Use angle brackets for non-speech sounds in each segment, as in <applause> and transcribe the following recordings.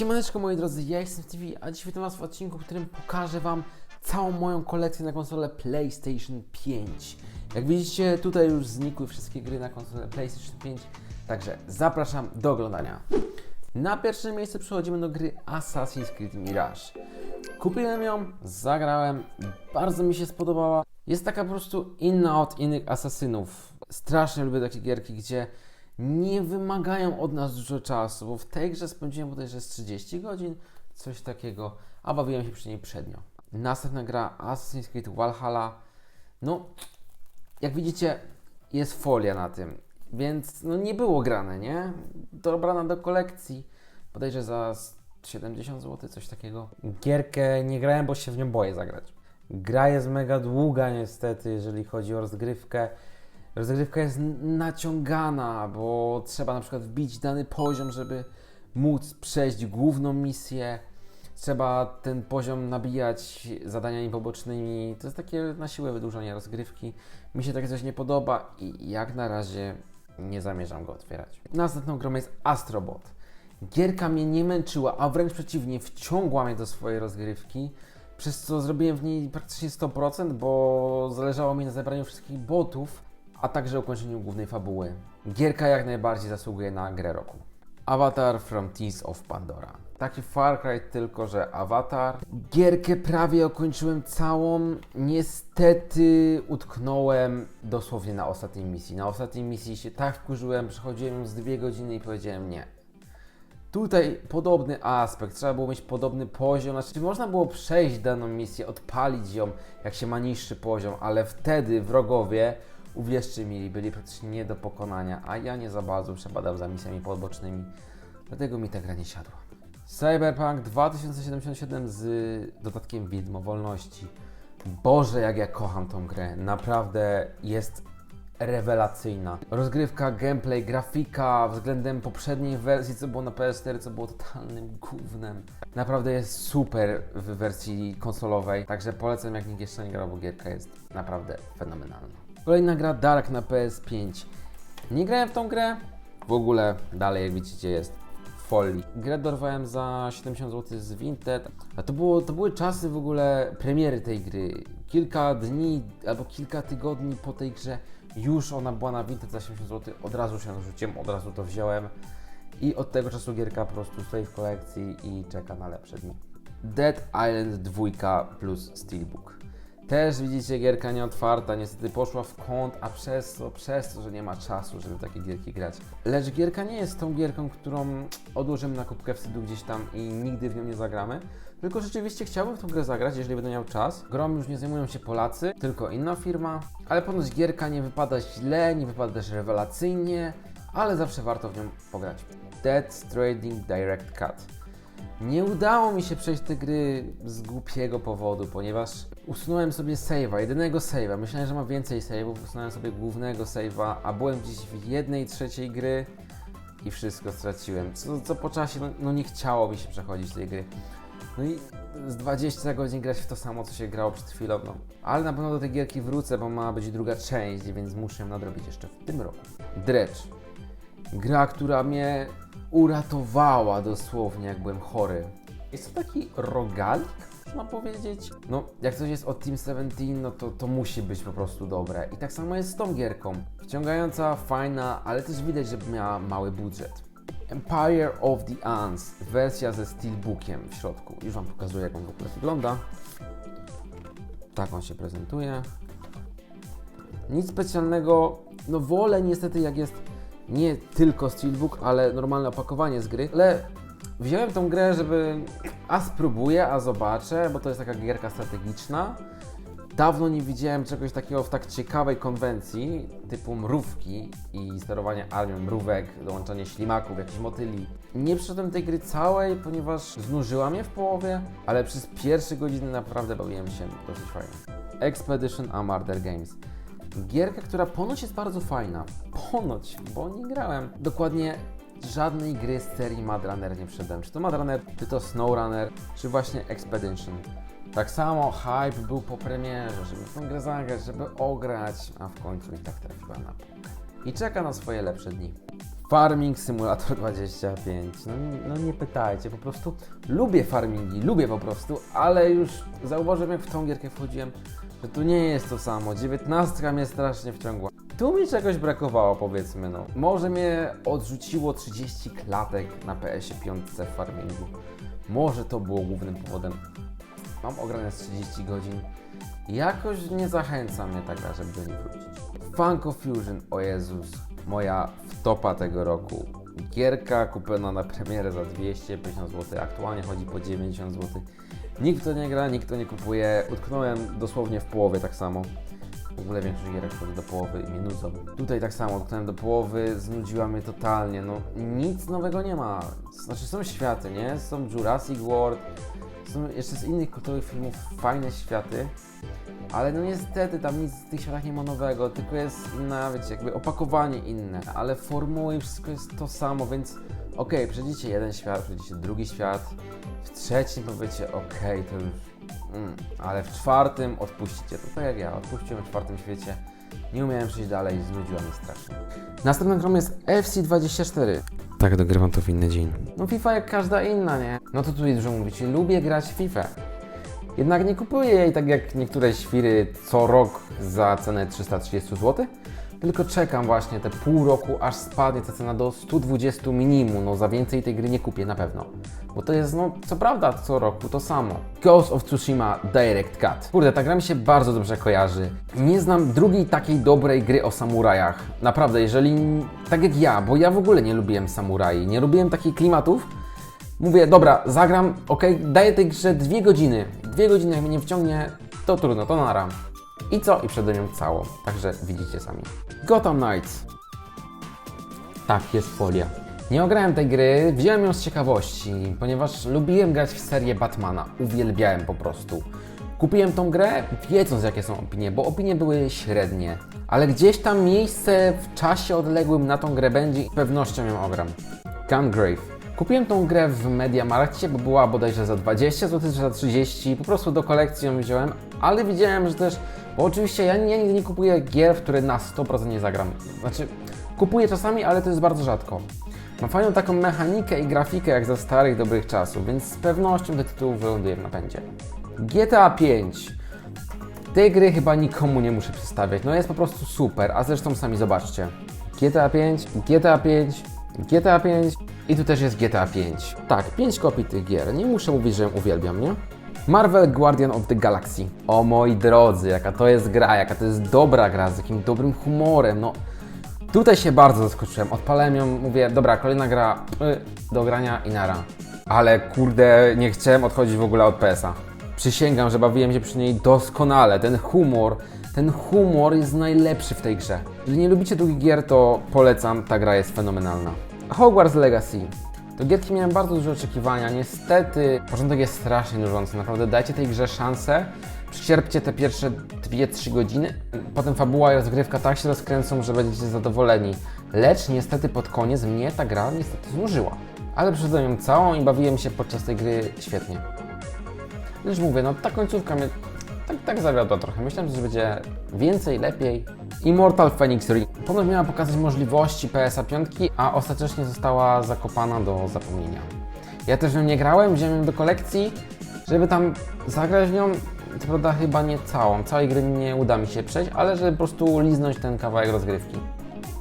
Siemaneczko moi drodzy, ja jestem TV, a dziś witam Was w odcinku, w którym pokażę Wam całą moją kolekcję na konsolę PlayStation 5. Jak widzicie, tutaj już znikły wszystkie gry na konsolę PlayStation 5, także zapraszam do oglądania. Na pierwsze miejsce przechodzimy do gry Assassin's Creed Mirage. Kupiłem ją, zagrałem, bardzo mi się spodobała. Jest taka po prostu inna od innych asasynów. Strasznie lubię takie gierki, gdzie nie wymagają od nas dużo czasu, bo w tej grze spędziłem bodajże z 30 godzin, coś takiego, a bawiłem się przy niej przednio. Następna gra Assassin's Creed Valhalla. No, jak widzicie, jest folia na tym, więc no nie było grane, nie? Dobrana do kolekcji, bodajże za 70 zł, coś takiego. Gierkę nie grałem, bo się w nią boję zagrać. Gra jest mega długa niestety, jeżeli chodzi o rozgrywkę. Rozgrywka jest naciągana, bo trzeba na przykład wbić dany poziom, żeby móc przejść główną misję. Trzeba ten poziom nabijać zadaniami pobocznymi. To jest takie na siłę wydłużenie rozgrywki. Mi się takie coś nie podoba i jak na razie nie zamierzam go otwierać. Następną grą jest Astrobot. Gierka mnie nie męczyła, a wręcz przeciwnie, wciągła mnie do swojej rozgrywki, przez co zrobiłem w niej praktycznie 100%, bo zależało mi na zebraniu wszystkich botów, a także ukończeniu głównej fabuły. Gierka jak najbardziej zasługuje na grę roku. Avatar from Tears of Pandora. Taki Far Cry, tylko że Avatar. Gierkę prawie ukończyłem całą. Niestety utknąłem dosłownie na ostatniej misji. Na ostatniej misji się tak wkurzyłem, przechodziłem z dwie godziny i powiedziałem nie. Tutaj podobny aspekt, trzeba było mieć podobny poziom, znaczy można było przejść daną misję, odpalić ją, jak się ma niższy poziom, ale wtedy wrogowie, uwierzcie mi, byli praktycznie nie do pokonania, a ja nie za bardzo przebadam za misjami pobocznymi, dlatego mi ta gra nie siadła. Cyberpunk 2077 z dodatkiem widmo wolności. Boże, jak ja kocham tą grę, naprawdę jest rewelacyjna. Rozgrywka, gameplay, grafika względem poprzedniej wersji, co było na PS4, co było totalnym gównem. Naprawdę jest super w wersji konsolowej, także polecam jak nikt jeszcze nie grał, bo gierka jest naprawdę fenomenalna. Kolejna gra Dark na PS5. Nie grałem w tą grę, w ogóle dalej jak widzicie jest folii. Grę dorwałem za 70 zł z Vinted, a to, było, to były czasy w ogóle premiery tej gry. Kilka dni albo kilka tygodni po tej grze już ona była na Vinted za 70 zł, od razu się narzuciłem, od razu to wziąłem i od tego czasu gierka po prostu stoi w kolekcji i czeka na lepsze dni. Dead Island 2 plus Steelbook. Też widzicie, gierka nieotwarta, niestety poszła w kąt, a przez to, przez to, że nie ma czasu, żeby takie gierki grać. Lecz gierka nie jest tą gierką, którą odłożymy na kubkę wstydu gdzieś tam i nigdy w nią nie zagramy. Tylko rzeczywiście chciałbym w tą grę zagrać, jeżeli będę miał czas. Grą już nie zajmują się Polacy, tylko inna firma. Ale ponoć gierka nie wypada źle, nie wypada też rewelacyjnie, ale zawsze warto w nią pograć. Dead Stranding Direct Cut. Nie udało mi się przejść tej gry z głupiego powodu, ponieważ usunąłem sobie save'a, jedynego save'a. Myślałem, że ma więcej save'ów, usunąłem sobie głównego save'a, a byłem gdzieś w jednej trzeciej gry i wszystko straciłem. Co, co po czasie, no, no nie chciało mi się przechodzić tej gry. No i z 20 godzin grać w to samo, co się grało przed chwilą, no. Ale na pewno do tej gierki wrócę, bo ma być druga część, więc muszę ją nadrobić jeszcze w tym roku. Dredge. Gra, która mnie uratowała dosłownie, jak byłem chory. Jest to taki rogalik, można powiedzieć. No, jak coś jest od Team 17, no to, to musi być po prostu dobre. I tak samo jest z tą gierką. Wciągająca, fajna, ale też widać, że miała mały budżet. Empire of the Ants, wersja ze steelbookiem w środku. Już Wam pokazuję, jak on w ogóle wygląda. Tak on się prezentuje. Nic specjalnego, no wolę niestety jak jest nie tylko Steelbook, ale normalne opakowanie z gry, ale wziąłem tą grę, żeby a spróbuję, a zobaczę, bo to jest taka gierka strategiczna. Dawno nie widziałem czegoś takiego w tak ciekawej konwencji, typu mrówki i sterowanie armią mrówek, dołączanie ślimaków, jakichś motyli. Nie przyszedłem tej gry całej, ponieważ znużyła mnie w połowie, ale przez pierwsze godziny naprawdę bawiłem się dosyć fajnie. Expedition a Murder Games. Gierka, która ponoć jest bardzo fajna. Ponoć, bo nie grałem. Dokładnie żadnej gry z serii Mad Runner nie wszedłem. Czy to Mad Runner, czy to Snow Runner, czy właśnie Expedition. Tak samo hype był po premierze, żeby tą grę zagrać, żeby ograć, a w końcu i tak trafiła na półkę. I czeka na swoje lepsze dni. Farming Simulator 25. No, no nie pytajcie, po prostu lubię farmingi, lubię po prostu, ale już zauważyłem jak w tą gierkę wchodziłem, że tu nie jest to samo. 19 mnie strasznie wciągła. Tu mi czegoś brakowało, powiedzmy, no. Może mnie odrzuciło 30 klatek na PS-ie 5 w farmingu. Może to było głównym powodem. Mam ograne z 30 godzin. Jakoś nie zachęca mnie ta gra, żeby do niej wrócić. Funko Fusion, o Jezus, moja wtopa tego roku. Gierka kupiona na premierę za 250 zł, aktualnie chodzi po 90 zł. Nikt to nie gra, nikt to nie kupuje. Utknąłem dosłownie w połowie tak samo. W ogóle większość gierek wchodzi do połowy i mnie nudzą. Tutaj tak samo, utknąłem do połowy, znudziła mnie totalnie, no nic nowego nie ma. Znaczy są światy, nie? Są Jurassic World, są jeszcze z innych kultowych filmów fajne światy, ale no niestety tam nic w tych światach nie ma nowego, tylko jest wiecie, jakby opakowanie inne, ale formuły wszystko jest to samo, więc okej, przejdziecie jeden świat, przejdziecie drugi świat, w trzecim powiecie okej, to już, mm, ale w czwartym odpuścicie, to tak jak ja, odpuściłem w czwartym świecie, nie umiałem przejść dalej, znudziła mnie strasznie. Następną grą jest FC24. Tak, dogrywam to w inny dzień. No FIFA jak każda inna, nie? No to tutaj dużo mówić, lubię grać w FIFA. Jednak nie kupuję jej tak jak niektóre świry co rok za cenę 330 zł, tylko czekam właśnie te pół roku, aż spadnie ta cena do 120 minimum. No za więcej tej gry nie kupię na pewno. Bo to jest, no co prawda, co roku to samo. Ghost of Tsushima Direct Cut. Kurde, ta gra mi się bardzo dobrze kojarzy. Nie znam drugiej takiej dobrej gry o samurajach. Naprawdę, jeżeli, tak jak ja, bo ja w ogóle nie lubiłem samurai, nie lubiłem takich klimatów, Mówię, dobra, zagram, ok, daję tej grze dwie godziny. Dwie godziny, jak mnie nie wciągnie, to trudno, to naram. I co? I przede nią całą. Także widzicie sami. Gotham Knights. Tak, jest folia. Nie ograłem tej gry, wziąłem ją z ciekawości, ponieważ lubiłem grać w serię Batmana. Uwielbiałem po prostu. Kupiłem tą grę, wiedząc jakie są opinie, bo opinie były średnie. Ale gdzieś tam miejsce w czasie odległym na tą grę będzie i pewnością ją ogram. Gungrave. Kupiłem tą grę w Mediamarkcie, bo była bodajże za 20 zł, czy za 30, po prostu do kolekcji ją wziąłem, ale widziałem, że też, bo oczywiście ja, ja nigdy nie kupuję gier, w które na 100% nie zagram. Znaczy, kupuję czasami, ale to jest bardzo rzadko. Ma fajną taką mechanikę i grafikę jak za starych, dobrych czasów, więc z pewnością do tytułu wyląduje w napędzie. GTA 5. Tej gry chyba nikomu nie muszę przedstawiać, no jest po prostu super, a zresztą sami zobaczcie. GTA 5, GTA 5, GTA 5 i tu też jest GTA 5. Tak, 5 kopii tych gier, nie muszę mówić, że ją uwielbiam, nie? Marvel Guardian of the Galaxy. O moi drodzy, jaka to jest gra, jaka to jest dobra gra, z jakim dobrym humorem, no. Tutaj się bardzo zaskoczyłem, odpalałem ją, mówię, dobra, kolejna gra y, do grania i nara. Ale kurde, nie chciałem odchodzić w ogóle od PS-a. Przysięgam, że bawiłem się przy niej doskonale. Ten humor, ten humor jest najlepszy w tej grze. Jeżeli nie lubicie długich gier, to polecam, ta gra jest fenomenalna. Hogwarts Legacy. Do gierki miałem bardzo duże oczekiwania. Niestety, początek jest strasznie nużący. Naprawdę dajcie tej grze szansę. Przyczerpcie te pierwsze 2-3 godziny. Potem fabuła i rozgrywka tak się rozkręcą, że będziecie zadowoleni. Lecz niestety pod koniec mnie ta gra niestety znużyła. Ale przeszedłem ją całą i bawiłem się podczas tej gry świetnie. Lecz mówię, no ta końcówka mnie tak, tak zawiodła trochę. Myślałem, że będzie więcej, lepiej. Immortal Phoenix Ring. Ponoć miała pokazać możliwości PSA 5, a ostatecznie została zakopana do zapomnienia. Ja też w nią nie grałem, wziąłem ją do kolekcji, żeby tam zagrać w nią. Co prawda chyba nie całą, całej gry nie uda mi się przejść, ale żeby po prostu liznąć ten kawałek rozgrywki.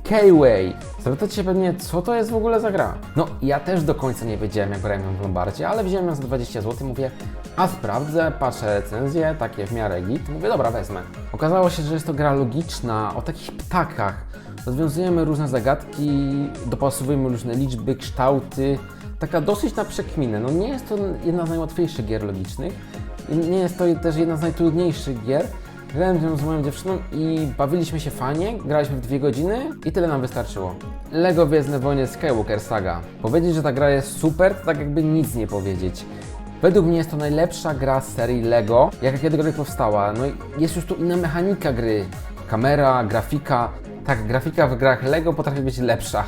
K-Way. Zapytacie się pewnie, co to jest w ogóle za gra? No, ja też do końca nie wiedziałem, jak grałem ją w Lombardzie, ale wziąłem ją za 20 zł, mówię, a sprawdzę, patrzę recenzje, takie w miarę git, mówię, dobra, wezmę. Okazało się, że jest to gra logiczna, o takich ptakach. Rozwiązujemy różne zagadki, dopasowujemy różne liczby, kształty. Taka dosyć na przekminę. No nie jest to jedna z najłatwiejszych gier logicznych, nie jest to też jedna z najtrudniejszych gier, Grałem nią z moją dziewczyną i bawiliśmy się fajnie, graliśmy w dwie godziny i tyle nam wystarczyło. Lego Gwiezdne Wojny Skywalker Saga. Powiedzieć, że ta gra jest super, to tak jakby nic nie powiedzieć. Według mnie jest to najlepsza gra z serii Lego, jaka kiedykolwiek powstała. No i jest już tu inna mechanika gry. Kamera, grafika. Tak, grafika w grach Lego potrafi być lepsza.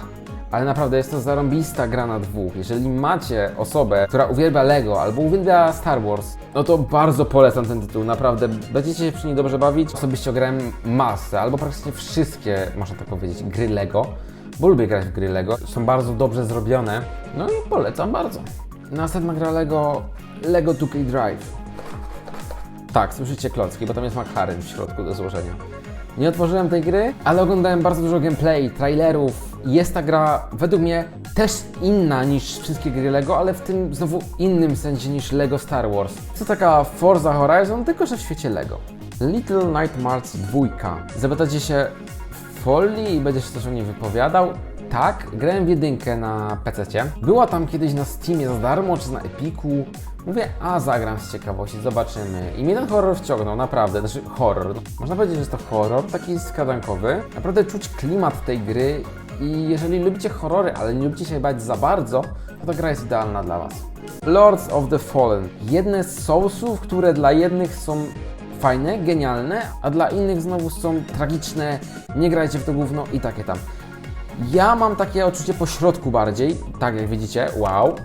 Ale naprawdę jest to zarąbista gra na dwóch. Jeżeli macie osobę, która uwielbia Lego albo uwielbia Star Wars, no to bardzo polecam ten tytuł. Naprawdę będziecie się przy niej dobrze bawić. Osobiście grałem masę, albo praktycznie wszystkie, można tak powiedzieć, gry Lego. bo lubię grać w gry Lego. Są bardzo dobrze zrobione, no i polecam bardzo. Następna gra Lego, Lego 2K Drive. Tak, słyszycie klocki, bo tam jest McLaren w środku do złożenia. Nie otworzyłem tej gry, ale oglądałem bardzo dużo gameplay, trailerów. Jest ta gra według mnie też inna niż wszystkie gry Lego, ale w tym znowu innym sensie niż Lego Star Wars. To taka Forza Horizon, tylko że w świecie Lego. Little Nightmares 2. Zapytacie się, Folii i będziesz coś o niej wypowiadał? Tak, grałem w jedynkę na PC. Była tam kiedyś na Steamie za darmo, czy na Epiku. Mówię, a zagram z ciekawości, zobaczymy. I mnie ten horror wciągnął, naprawdę. Znaczy, horror. Można powiedzieć, że jest to horror, taki skadankowy. Naprawdę czuć klimat tej gry i jeżeli lubicie horrory, ale nie lubicie się bać za bardzo, to ta gra jest idealna dla Was. Lords of the Fallen. Jedne z Soulsów, które dla jednych są fajne, genialne, a dla innych znowu są tragiczne, nie grajcie w to gówno i takie tam. Ja mam takie odczucie po środku bardziej, tak jak widzicie, wow,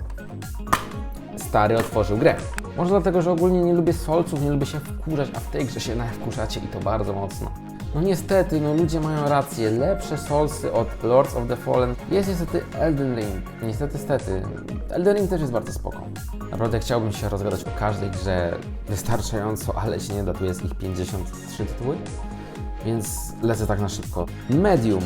stary otworzył grę. Może dlatego, że ogólnie nie lubię solców, nie lubię się wkurzać, a w tej grze się wkurzacie i to bardzo mocno. No niestety, no ludzie mają rację, lepsze solsy od Lords of the Fallen jest niestety Elden Ring. Niestety, stety. Elden Ring też jest bardzo spoko. Naprawdę chciałbym się rozgadać o każdej grze wystarczająco, ale się nie da, tu jest ich 53 tytuły więc lecę tak na szybko. Medium.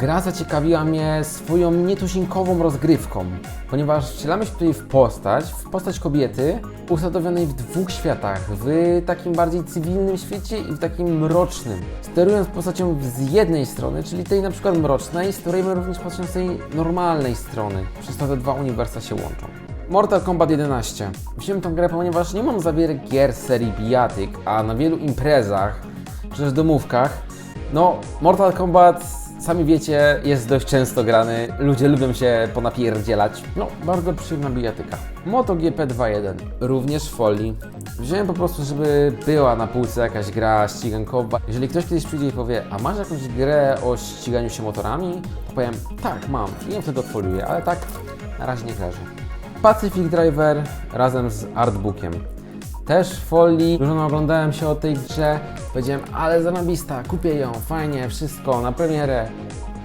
Gra zaciekawiła mnie swoją nietuzinkową rozgrywką, ponieważ wcielamy się tutaj w postać, w postać kobiety usadowionej w dwóch światach, w takim bardziej cywilnym świecie i w takim mrocznym. Sterując postacią z jednej strony, czyli tej na przykład mrocznej, sterujemy również postacią z tej normalnej strony, przez to te dwa uniwersa się łączą. Mortal Kombat 11. Wziąłem tą grę, ponieważ nie mam za wiele gier serii bijatyk, a na wielu imprezach też domówkach. No, Mortal Kombat, sami wiecie, jest dość często grany. Ludzie lubią się ponapierdzielać. No, bardzo przyjemna bijatyka. MotoGP 2.1, również w folii. Wziąłem po prostu, żeby była na półce jakaś gra ścigankowa. Jeżeli ktoś kiedyś przyjdzie i powie, a masz jakąś grę o ściganiu się motorami? To powiem, tak, mam. I ją wtedy odfoliuję, ale tak na razie nie leży. Pacific Driver razem z artbookiem też w folii. Dużo oglądałem się o tej grze. Powiedziałem, ale zarobista, kupię ją, fajnie, wszystko, na premierę.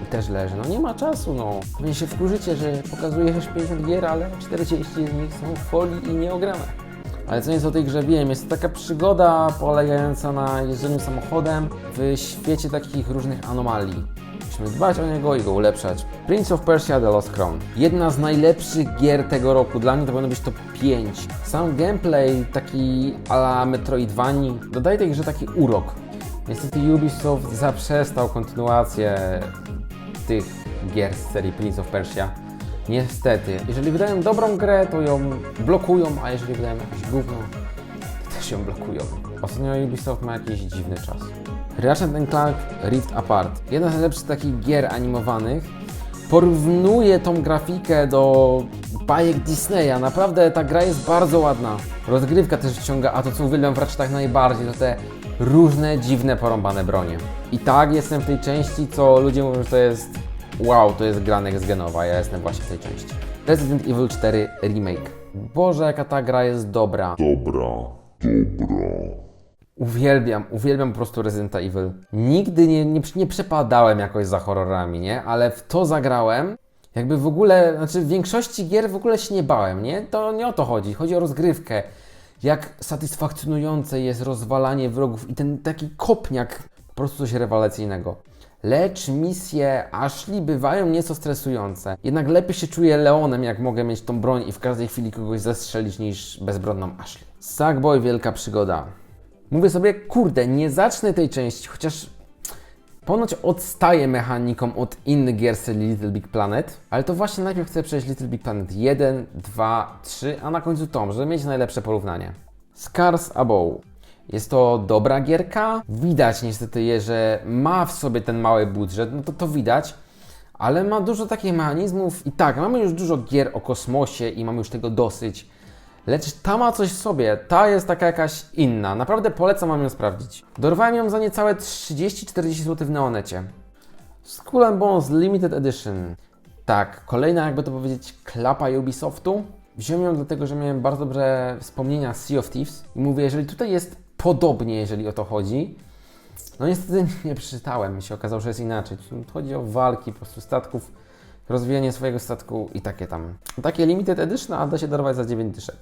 I też leży. No nie ma czasu, no. Pewnie się wkurzycie, że pokazujesz 50 gier, ale 40 z nich są w folii i nieograne. Ale co nieco o tej grze wiem, jest to taka przygoda polegająca na jeżdżeniu samochodem w świecie takich różnych anomalii. Musimy dbać o niego i go ulepszać. Prince of Persia The Lost Crown. Jedna z najlepszych gier tego roku. Dla mnie to powinno być top 5. Sam gameplay taki ala Metroidvanii dodaje tej grze taki urok. Niestety Ubisoft zaprzestał kontynuację tych gier z serii Prince of Persia. Niestety, jeżeli wydają dobrą grę, to ją blokują, a jeżeli wydają jakieś gówno, to też ją blokują. Ostatnio Ubisoft ma jakiś dziwny czas. Ratchet Clank Rift Apart. Jedna z najlepszych takich gier animowanych. Porównuje tą grafikę do bajek Disneya. Naprawdę ta gra jest bardzo ładna. Rozgrywka też wciąga, a to co uwielbiam w Ratchetach najbardziej to te różne dziwne porąbane bronie. I tak jestem w tej części, co ludzie mówią, że to jest wow, to jest gra next genowa. Ja jestem właśnie w tej części. Resident Evil 4 Remake. Boże, jaka ta gra jest dobra. Dobra, dobra. Uwielbiam, uwielbiam po prostu Resident Evil. Nigdy nie, nie, nie przepadałem jakoś za horrorami, nie? Ale w to zagrałem. Jakby w ogóle, znaczy w większości gier w ogóle się nie bałem, nie? To nie o to chodzi. Chodzi o rozgrywkę. Jak satysfakcjonujące jest rozwalanie wrogów i ten taki kopniak, po prostu coś rewelacyjnego. Lecz misje Ashley bywają nieco stresujące. Jednak lepiej się czuję Leonem, jak mogę mieć tą broń i w każdej chwili kogoś zastrzelić niż bezbronną Ashley. Sackboy Wielka Przygoda. Mówię sobie, kurde, nie zacznę tej części, chociaż ponoć odstaję mechaniką od innych gier serii Little Big Planet, ale to właśnie najpierw chcę przejść Little Big Planet 1, 2, 3, a na końcu Tom, żeby mieć najlepsze porównanie. Scars Above. Jest to dobra gierka. Widać niestety je, że ma w sobie ten mały budżet, no to to widać, ale ma dużo takich mechanizmów i tak, mamy już dużo gier o kosmosie i mamy już tego dosyć. Lecz ta ma coś w sobie, ta jest taka jakaś inna. Naprawdę polecam wam ją sprawdzić. Dorwałem ją za niecałe 30-40 zł w Neonecie. Skull Bones Limited Edition. Tak, kolejna jakby to powiedzieć klapa Ubisoftu. Wziąłem ją dlatego, że miałem bardzo dobre wspomnienia z Sea of Thieves i mówię, jeżeli tutaj jest podobnie, jeżeli o to chodzi, no niestety <laughs> nie przeczytałem, się okazało, że jest inaczej. Tu chodzi o walki po prostu statków rozwijanie swojego statku i takie tam. Takie limited edition, a da się darować za 9 dyszek.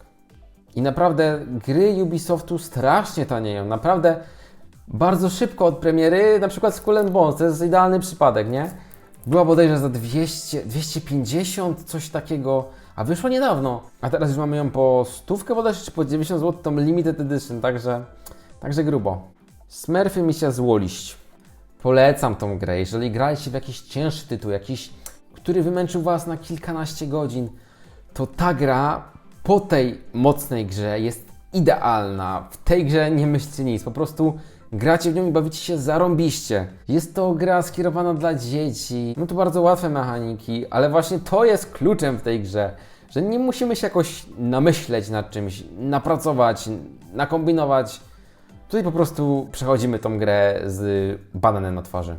I naprawdę gry Ubisoftu strasznie tanieją. Naprawdę bardzo szybko od premiery, na przykład Skull Bones, to jest idealny przypadek, nie? Była bodajże za 200, 250, coś takiego, a wyszła niedawno. A teraz już mamy ją po stówkę bodajże, czy po 90 zł, tą limited edition, także, także grubo. Smurfy misja złoliść. Polecam tą grę, jeżeli graliście w jakiś cięższy tytuł, jakiś, który wymęczył Was na kilkanaście godzin, to ta gra po tej mocnej grze jest idealna. W tej grze nie myślcie nic, po prostu gracie w nią i bawicie się zarąbiście. Jest to gra skierowana dla dzieci, no to bardzo łatwe mechaniki, ale właśnie to jest kluczem w tej grze, że nie musimy się jakoś namyśleć nad czymś, napracować, nakombinować. Tutaj po prostu przechodzimy tą grę z bananem na twarzy.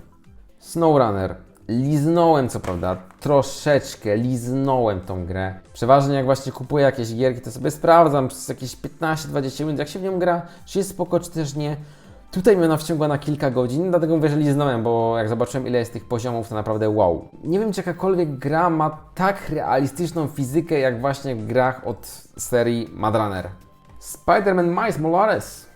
SnowRunner. Liznąłem co prawda, troszeczkę liznąłem tą grę. Przeważnie jak właśnie kupuję jakieś gierki, to sobie sprawdzam przez jakieś 15-20 minut, jak się w nią gra, czy jest spoko, czy też nie. Tutaj mnie ona wciągła na kilka godzin, dlatego mówię, że liznąłem, bo jak zobaczyłem ile jest tych poziomów, to naprawdę wow. Nie wiem, czy jakakolwiek gra ma tak realistyczną fizykę, jak właśnie w grach od serii Mad Runner. Spider-Man Miles Morales.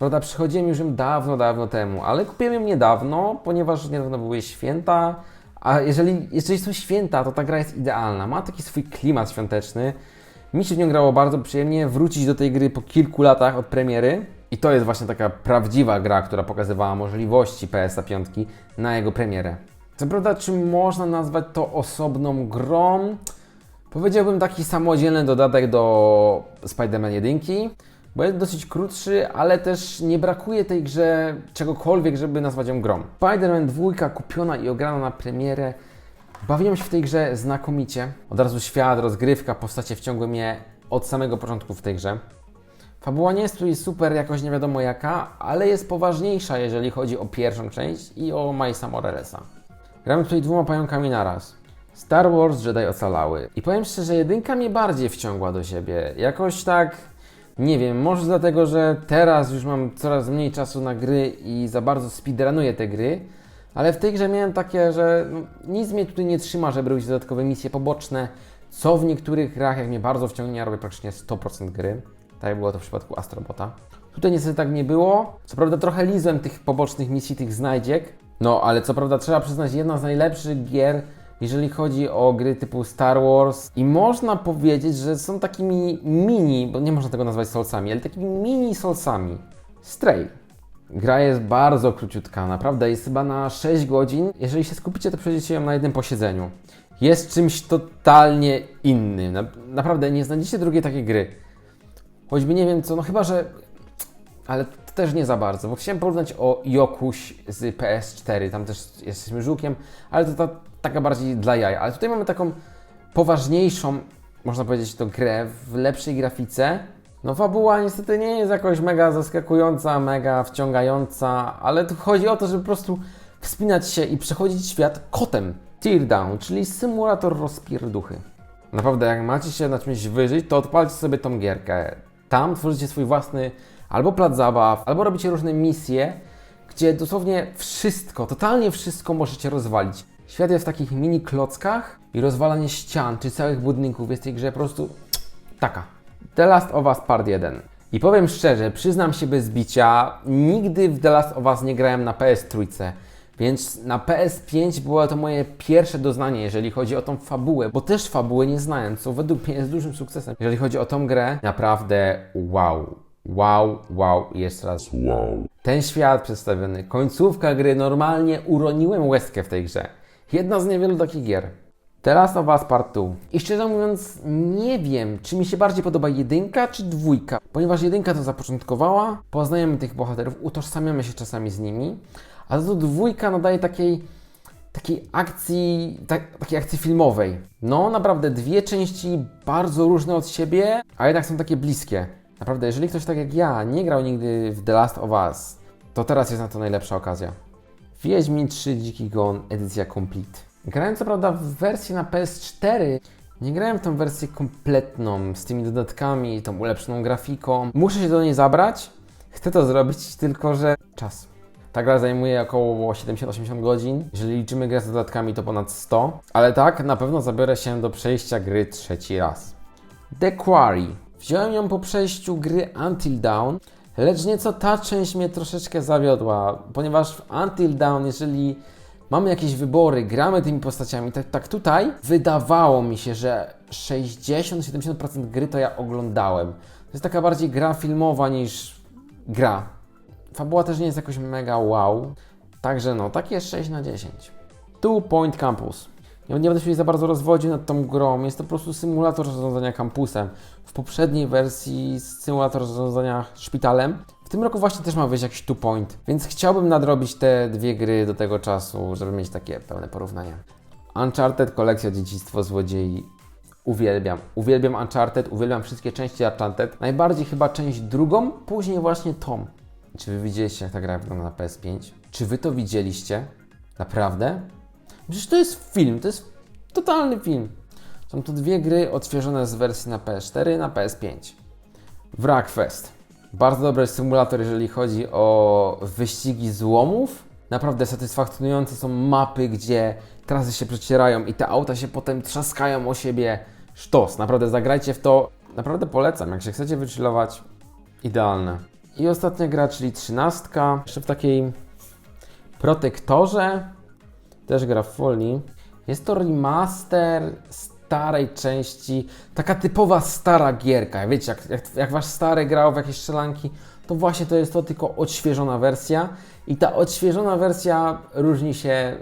Prawda przychodziłem już ją dawno, dawno temu, ale kupiłem ją niedawno, ponieważ niedawno były święta, a jeżeli, jeżeli są święta, to ta gra jest idealna. Ma taki swój klimat świąteczny. Mi się w nią grało bardzo przyjemnie wrócić do tej gry po kilku latach od premiery. I to jest właśnie taka prawdziwa gra, która pokazywała możliwości PS-a 5 na jego premierę. Co prawda, czy można nazwać to osobną grą? Powiedziałbym taki samodzielny dodatek do Spider-Man 1, bo jest dosyć krótszy, ale też nie brakuje tej grze czegokolwiek, żeby nazwać ją grą. Spider-Man 2 kupiona i ograna na premierę. Bawiłem się w tej grze znakomicie. Od razu świat, rozgrywka, postacie wciągły mnie od samego początku w tej grze. Fabuła nie jest tutaj super jakoś nie wiadomo jaka, ale jest poważniejsza, jeżeli chodzi o pierwszą część i o Milesa Moralesa. Gramy tutaj dwoma pająkami naraz. Star Wars Jedi Ocalały. I powiem szczerze, jedynka mnie bardziej wciągła do siebie. Jakoś tak, nie wiem, może dlatego, że teraz już mam coraz mniej czasu na gry i za bardzo speedrunuję te gry, ale w tej grze miałem takie, że no, nic mnie tutaj nie trzyma, żeby robić dodatkowe misje poboczne, co w niektórych grach, jak mnie bardzo wciągnie, ja robię praktycznie 100% gry. Tak jak było to w przypadku Astrobota. Tutaj niestety tak nie było. Co prawda trochę lizłem tych pobocznych misji, tych znajdziek. No, ale co prawda trzeba przyznać, jedna z najlepszych gier, jeżeli chodzi o gry typu Star Wars. I można powiedzieć, że są takimi mini, bo nie można tego nazwać Soulsami, ale takimi mini Soulsami. Stray. Gra jest bardzo króciutka, naprawdę jest chyba na 6 godzin. Jeżeli się skupicie, to przejdziecie ją na jednym posiedzeniu. Jest czymś totalnie innym. Na, naprawdę nie znajdziecie drugiej takiej gry. Choćby nie wiem co, no chyba, że. Ale to też nie za bardzo, bo chciałem porównać o Jokuś z PS4, tam też jesteśmy żółkiem, ale to ta, taka bardziej dla jaj. Ale tutaj mamy taką poważniejszą, można powiedzieć, to grę w lepszej grafice. No fabuła niestety nie jest jakoś mega zaskakująca, mega wciągająca, ale tu chodzi o to, żeby po prostu wspinać się i przechodzić świat kotem. Teardown, czyli symulator rozpierduchy. Naprawdę, jak macie się na czymś wyżyć, to odpalcie sobie tą gierkę. Tam tworzycie swój własny albo plac zabaw, albo robicie różne misje, gdzie dosłownie wszystko, totalnie wszystko możecie rozwalić. Świat jest w takich mini klockach i rozwalanie ścian czy całych budynków jest w tej grze po prostu taka. The Last of Us Part 1. I powiem szczerze, przyznam się bez bicia, nigdy w The Last of Us nie grałem na PS3. Więc na PS5 było to moje pierwsze doznanie, jeżeli chodzi o tą fabułę, bo też fabuły nie znałem, co według mnie jest dużym sukcesem. Jeżeli chodzi o tą grę, naprawdę wow. Wow, wow, jeszcze raz. Wow. Ten świat przedstawiony, końcówka gry, normalnie uroniłem łezkę w tej grze. Jedna z niewielu takich gier. The Last of Us Part 2. I szczerze mówiąc, nie wiem, czy mi się bardziej podoba jedynka czy dwójka, ponieważ jedynka to zapoczątkowała, poznajemy tych bohaterów, utożsamiamy się czasami z nimi, a to dwójka nadaje takiej, takiej akcji, tak, takiej akcji filmowej. No, naprawdę dwie części bardzo różne od siebie, a jednak są takie bliskie. Naprawdę, jeżeli ktoś tak jak ja nie grał nigdy w The Last of Us, to teraz jest na to najlepsza okazja. Wiedźmin 3 Dziki Gon, edycja Complete. Grałem co prawda w wersji na PS4, nie grałem w tą wersję kompletną, z tymi dodatkami, tą ulepszoną grafiką. Muszę się do niej zabrać, chcę to zrobić, tylko że czas. Ta gra zajmuje około 70-80 godzin. Jeżeli liczymy grę z dodatkami, to ponad 100. Ale tak, na pewno zabiorę się do przejścia gry trzeci raz. The Quarry. Wziąłem ją po przejściu gry Until Dawn, lecz nieco ta część mnie troszeczkę zawiodła, ponieważ w Until Dawn, jeżeli mamy jakieś wybory, gramy tymi postaciami, tak, tak tutaj wydawało mi się, że 60-70% gry to ja oglądałem. To jest taka bardziej gra filmowa niż gra. Fabuła też nie jest jakoś mega wow. Także no, takie 6 na 10. Two Point Campus. Nie, nie będę się za bardzo rozwodził nad tą grą. Jest to po prostu symulator zarządzania kampusem. W poprzedniej wersji symulator zarządzania szpitalem. W tym roku właśnie też ma wyjść jakiś Two Point, więc chciałbym nadrobić te dwie gry do tego czasu, żeby mieć takie pełne porównanie. Uncharted, kolekcja dziedzictwo złodziei. Uwielbiam. Uwielbiam Uncharted, uwielbiam wszystkie części Uncharted. Najbardziej chyba część drugą, później właśnie Tom. Czy wy widzieliście, jak ta gra wygląda na PS5? Czy wy to widzieliście? Naprawdę? Przecież to jest film, to jest totalny film. Są to dwie gry odświeżone z wersji na PS4 na PS5. Wreckfest. Bardzo dobry symulator, jeżeli chodzi o wyścigi złomów. Naprawdę satysfakcjonujące są mapy, gdzie trasy się przecierają i te auta się potem trzaskają o siebie. Sztos, naprawdę zagrajcie w to. Naprawdę polecam, jak się chcecie wychillować, idealne. I ostatnia gra, czyli trzynastka. Jeszcze w takiej protektorze. Też gra w folii. Jest to remaster starej części. Taka typowa stara gierka. Wiecie, jak, jak, jak wasz stary grał w jakieś strzelanki, to właśnie to jest to tylko odświeżona wersja. I ta odświeżona wersja różni się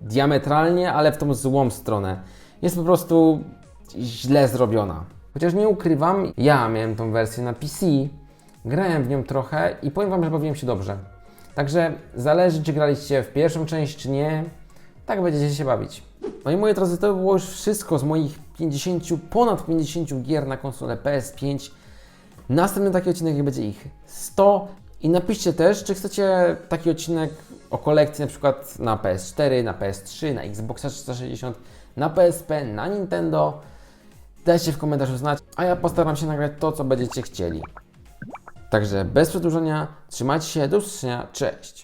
diametralnie, ale w tą złą stronę. Jest po prostu źle zrobiona. Chociaż nie ukrywam, ja miałem tą wersję na PC, grałem w nią trochę i powiem Wam, że bawiłem się dobrze. Także zależy, czy graliście w pierwszą część, czy nie. Tak będziecie się bawić. No i moi drodzy, to było już wszystko z moich 50, ponad 50 gier na konsolę PS5. Następny taki odcinek będzie ich 100. I napiszcie też, czy chcecie taki odcinek o kolekcji na przykład na PS4, na PS3, na Xboxa 360, na PSP, na Nintendo. Dajcie w komentarzu znać, a ja postaram się nagrać to, co będziecie chcieli. Także bez przedłużenia, trzymajcie się, do usłyszenia, cześć!